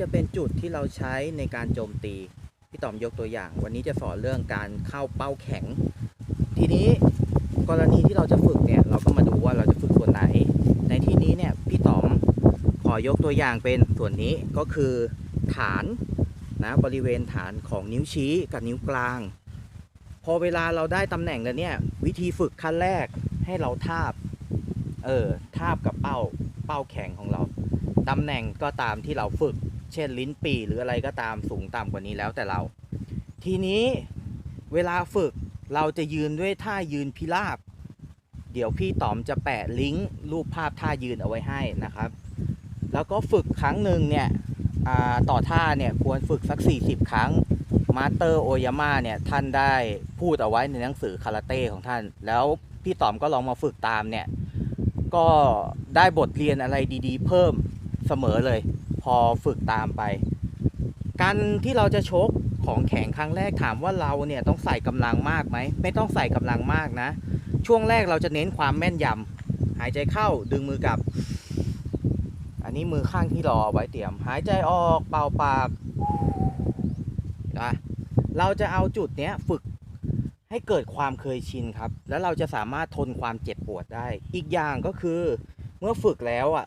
จะเป็นจุดที่เราใช้ในการโจมตี พี่ต๋อมยกตัวอย่าง วันนี้จะสอนเรื่องการเข้าเป้าแข็ง ทีนี้กรณีที่เราจะฝึกเนี่ยเราก็มาดูว่าเราจะฝึกส่วนไหน ในที่นี้เนี่ยพี่ต๋อมขอยกตัวอย่างเป็นส่วนนี้ก็คือฐานนะบริเวณฐานของนิ้วชี้กับนิ้วกลาง พอเวลาเราได้ตำแหน่งแล้วเนี่ยวิธีฝึกขั้นแรกให้เราทาบเออทาบกับเป้าเป้าแข็งของเราตำแหน่งก็ตามที่เราฝึก เช่นลิ้นปี่หรืออะไรก็ตามสูงต่ำกว่านี้แล้วแต่เรา ทีนี้เวลาฝึกเราจะยืนด้วยท่ายืนพิราบ เดี๋ยวพี่ต๋อมจะแปะลิงก์รูปภาพท่ายืนเอาไว้ให้นะครับ แล้วก็ฝึกครั้งหนึ่งเนี่ยต่อท่าเนี่ยควรฝึกสัก 40 ครั้งมาสเตอร์โอยาม่าเนี่ยท่านได้พูดเอาไว้ในหนังสือคาราเต้ของท่าน แล้วพี่ต๋อมก็ลองมาฝึกตามเนี่ยก็ได้บทเรียนอะไรดีๆ เพิ่มเสมอเลย อฝึกตามไป การที่เราจะชกของแข็งครั้งแรกถามว่าเราเนี่ยต้องใส่กำลังมากไหมไม่ต้องใส่กำลังมากนะ ช่วงแรกเราจะเน้นความแม่นยำหายใจเข้าดึงมือกลับ อันนี้มือข้างที่รอไว้เตรียม หายใจออกเป่าปากนะเราจะเอาจุดเนี้ยฝึกให้เกิดความเคยชินครับ แล้วเราจะสามารถทนความเจ็บปวดได้ อีกอย่างก็คือเมื่อฝึกแล้วอะ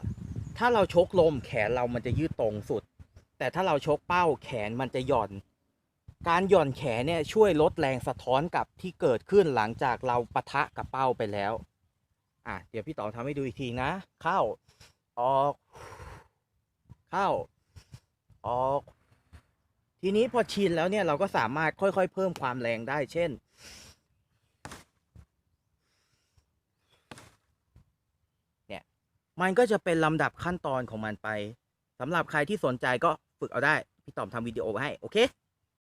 ถ้าเราชกลมแขนเรามันจะยืดตรงสุด แต่ถ้าเราชกเป้าแขนมันจะหย่อน การหย่อนแขนเนี่ยช่วยลดแรงสะท้อนกับที่เกิดขึ้นหลังจากเราปะทะกับเป้าไปแล้ว อะเดี๋ยวพี่ต๋องทำให้ดูอีกทีนะ เข้า ออก เข้า ออก ทีนี้พอชินแล้วเนี่ยเราก็สามารถค่อยๆ เพิ่มความแรงได้เช่น เนี่ย มันก็จะเป็นลำดับขั้นตอนของมันไปสำหรับใครที่สนใจก็ฝึกเอาได้ พี่ต๋อมทำวิดีโอไว้ให้ โอเค